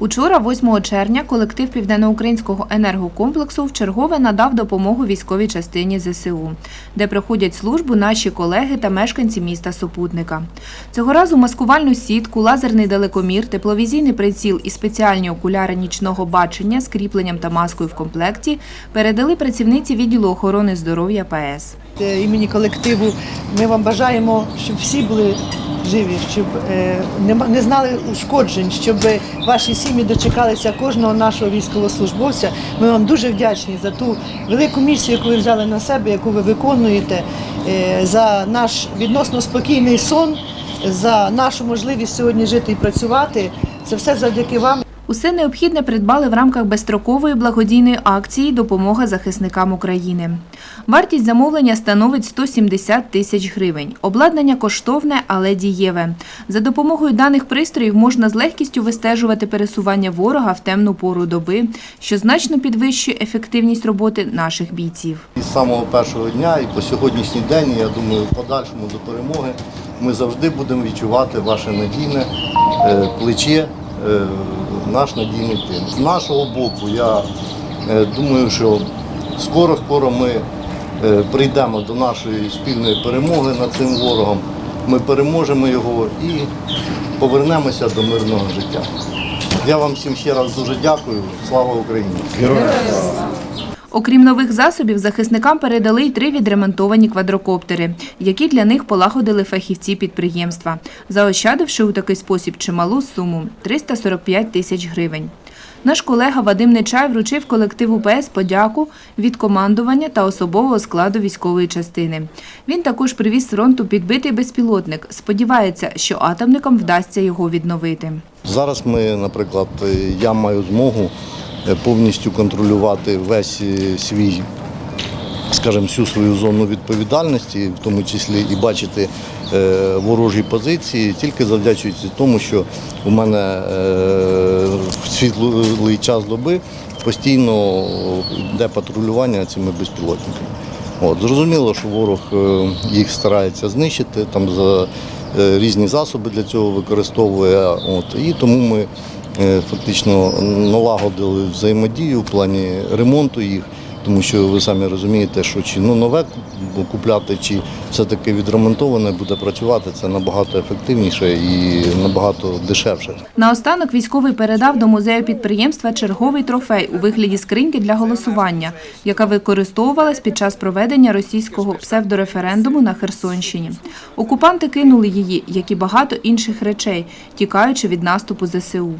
Учора, 8 червня, колектив Південноукраїнського енергокомплексу вчергове надав допомогу військовій частині ЗСУ, де проходять службу наші колеги та мешканці міста Супутника. Цього разу маскувальну сітку, лазерний далекомір, тепловізійний приціл і спеціальні окуляри нічного бачення з кріпленням та маскою в комплекті передали працівниці відділу охорони здоров'я ПС. Е, імені колективу ми вам бажаємо, щоб всі були живі, щоб е, не, знали ушкоджень, щоб ваші сім'ї дочекалися кожного нашого військовослужбовця. Ми вам дуже вдячні за ту велику місію, яку ви взяли на себе, яку ви виконуєте, е, за наш відносно спокійний сон, за нашу можливість сьогодні жити і працювати. Це все завдяки вам. Усе необхідне придбали в рамках безстрокової благодійної акції Допомога захисникам України. Вартість замовлення становить 170 тисяч гривень. Обладнання коштовне, але дієве. За допомогою даних пристроїв можна з легкістю вистежувати пересування ворога в темну пору доби, що значно підвищує ефективність роботи наших бійців. З самого першого дня і по сьогоднішній день, я думаю, в подальшому до перемоги ми завжди будемо відчувати ваше надійне е, плече, е, наш надійний тим. З нашого боку, я е, думаю, що скоро-скоро ми е, прийдемо до нашої спільної перемоги над цим ворогом. Ми переможемо його і повернемося до мирного життя. Я вам всім ще раз дуже дякую. Слава Україні! Окрім нових засобів, захисникам передали й три відремонтовані квадрокоптери, які для них полагодили фахівці підприємства, заощадивши у такий спосіб чималу суму 345 тисяч гривень. Наш колега Вадим Нечай вручив колективу ПС подяку від командування та особового складу військової частини. Він також привіз з фронту підбитий безпілотник. Сподівається, що атомникам вдасться його відновити. Зараз ми, наприклад, я маю змогу повністю контролювати весь е, свій, скажімо, всю свою зону відповідальності, в тому числі і бачити е, ворожі позиції, тільки завдячуючи тому, що у мене е, в світлий час доби постійно йде патрулювання цими безпілотниками. От, зрозуміло, що ворог е, їх старається знищити, там за е, різні засоби для цього використовує. От, і тому ми е, фактично налагодили взаємодію в плані ремонту їх, тому що ви самі розумієте, що чи ну, нове купляти, чи все-таки відремонтоване буде працювати, це набагато ефективніше і набагато дешевше. Наостанок військовий передав до музею підприємства черговий трофей у вигляді скриньки для голосування, яка використовувалась під час проведення російського псевдореферендуму на Херсонщині. Окупанти кинули її, як і багато інших речей, тікаючи від наступу ЗСУ.